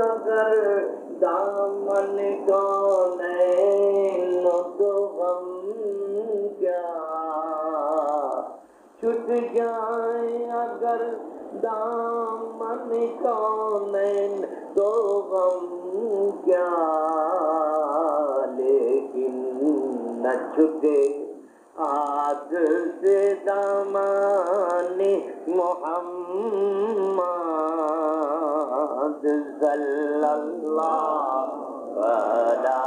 अगर दामन को तो हम क्या? छुट जाए अगर दामन को तो हम क्या? लेकिन न छुटे आग से दामानी मोहम्मद सल्लल्लाहु अला